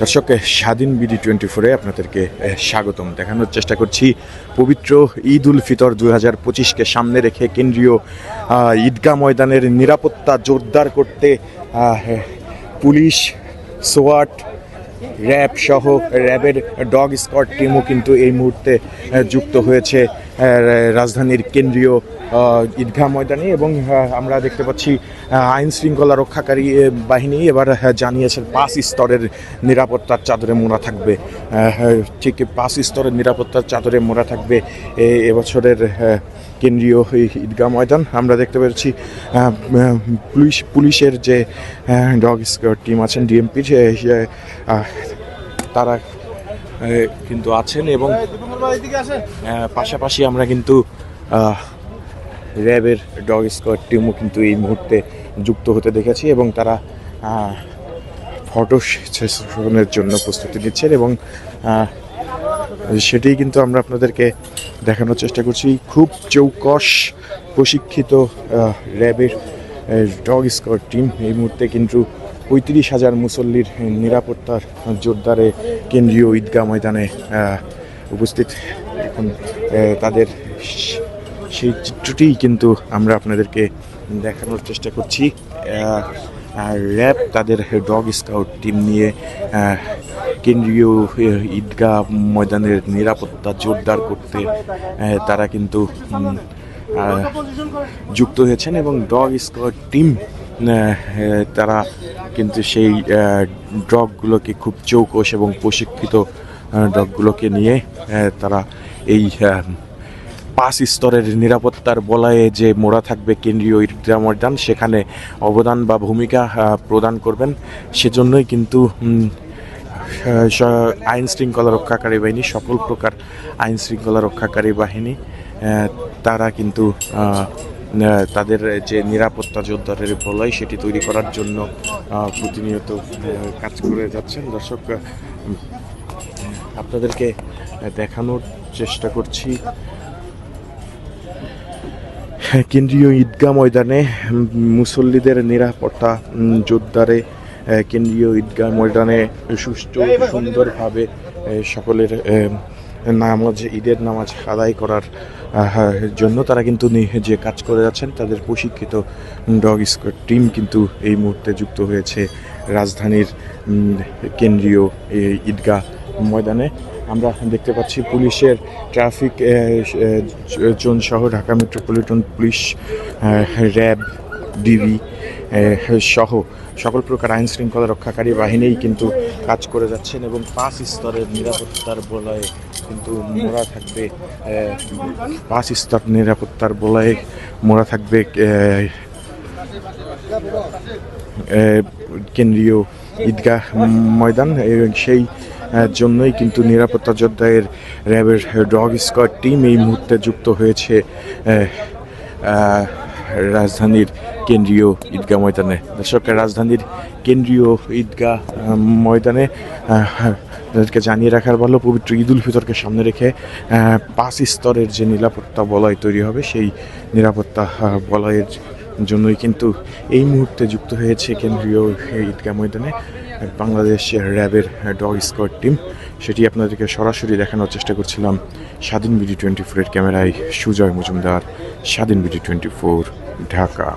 দর্শক স্বাধীন BD twenty ফোরে আপনাদেরকে স্বাগতম। দেখানোর চেষ্টা করছি পবিত্র ঈদ উল ফিতর দুই হাজার পঁচিশকে সামনে রেখে কেন্দ্রীয় ঈদগাহ ময়দানের নিরাপত্তা জোরদার করতে পুলিশ, সোয়াট, র্যাব সহ র্যাবের ডগ স্কোয়াড টিমও কিন্তু এই মুহূর্তে যুক্ত হয়েছে। রাজধানীর কেন্দ্রীয় ঈদগাহ ময়দানে এবং আমরা দেখতে পাচ্ছি আইন শৃঙ্খলা রক্ষাকারী বাহিনী এবার জানিয়েছেন পাঁচ স্তরের নিরাপত্তার চাদরে মোড়া থাকবে। আহ, ঠিক পাঁচ স্তরের নিরাপত্তার চাদরে মোড়া থাকবে এবছরের আহ, কেন্দ্রীয় ঈদগাহ ময়দান। আমরা দেখতে আহ, পুলিশ পুলিশের যে ডগ স্কোয়াড টিম আছেন ডিএমপির তারা কিন্তু আছেন এবং পাশাপাশি আমরা কিন্তু র্যাবের ডগ স্কোয়াড টিমও কিন্তু এই মুহূর্তে যুক্ত হতে দেখেছি এবং তারা ফটো সেশনের জন্য প্রস্তুতি নিচ্ছেন এবং সেটাই কিন্তু আমরা আপনাদেরকে দেখানোর চেষ্টা করছি। খুব চৌকস প্রশিক্ষিত র্যাবের ডগ স্কোয়াড টিম এই মুহূর্তে কিন্তু পঁয়ত্রিশ হাজার মুসল্লির নিরাপত্তার জোরদারে কেন্দ্রীয় ঈদগাহ ময়দানে উপস্থিত। এখন তাদের সেই চিত্রটিই কিন্তু আমরা আপনাদেরকে দেখানোর চেষ্টা করছি। র্যাব, তাদের ডগ স্কাউট টিম নিয়ে কেন্দ্রীয় ঈদগাহ ময়দানের নিরাপত্তা জোরদার করতে তারা কিন্তু যুক্ত হয়েছেন এবং ডগ স্কোয়াড টিম তারা কিন্তু সেই ডগগুলোকে খুব চৌকস এবং প্রশিক্ষিত ডগগুলোকে নিয়ে তারা এই পাঁচ স্তরের নিরাপত্তার বলয়ে যে মোড়া থাকবে কেন্দ্রীয় ঈদগাহ ময়দান, সেখানে অবদান বা ভূমিকা প্রদান করবেন। সেজন্যই কিন্তু আইন শৃঙ্খলা রক্ষাকারী বাহিনী, সকল প্রকার আইন শৃঙ্খলা রক্ষাকারী বাহিনী তারা কিন্তু তাদের যে নিরাপত্তা যোদ্ধারের বলয়, সেটি তৈরি করার জন্য প্রতিনিয়ত কাজ করে যাচ্ছেন। দর্শক আপনাদেরকে দেখানোর চেষ্টা করছি। কেন্দ্রীয় ঈদগাহ ময়দানে মুসল্লিদের নিরাপত্তা জোরদারে কেন্দ্রীয় ঈদগাহ ময়দানে সুষ্ঠু, সুন্দরভাবে সকলের নামাজ, ঈদের নামাজ আদায় করার জন্য তারা কিন্তু যে কাজ করে যাচ্ছেন, তাদের প্রশিক্ষিত ডগ স্কোয়াড টিম কিন্তু এই মুহূর্তে যুক্ত হয়েছে রাজধানীর কেন্দ্রীয় ঈদগাহ ময়দানে। আমরা দেখতে পাচ্ছি পুলিশের ট্রাফিক জোন সহ Dhaka metropolitan police RAB, DB সহ সকল প্রকার আইন শৃঙ্খলা রক্ষাকারী বাহিনীই কিন্তু কাজ করে যাচ্ছেন এবং পাঁচ স্তরের নিরাপত্তার বলয়ে কিন্তু মোড়া থাকবে পাঁচ স্তর নিরাপত্তার বলয়ে মোড়া থাকবে কেন্দ্রীয় ঈদগাহ ময়দান সেই জন্যই কিন্তু নিরাপত্তা যোদ্ধায়ের র্যাবের ডগ স্কোয়াড টিম এই মুহূর্তে যুক্ত হয়েছে রাজধানীর কেন্দ্রীয় ঈদগাহ ময়দানে। দর্শক, রাজধানীর কেন্দ্রীয় ঈদগাহ ময়দানে তাদেরকে জানিয়ে রাখার ভালো পবিত্র ঈদ উল ফিতরকে সামনে রেখে পাঁচ স্তরের যে নিরাপত্তা বলয় তৈরি হবে, সেই নিরাপত্তা বলয়ের জন্যই কিন্তু এই মুহূর্তে যুক্ত হয়েছে কেন্দ্রীয় ঈদগাহ ময়দানে বাংলাদেশ র্যাবের ডগ স্কোয়াড টিম। সেটি আপনাদেরকে সরাসরি দেখানোর চেষ্টা করছিলাম স্বাধীন বিডি টোয়েন্টি ফোরের ক্যামেরায় সুজয় মজুমদার, স্বাধীন বিডি টোয়েন্টি ফোর, ঢাকা।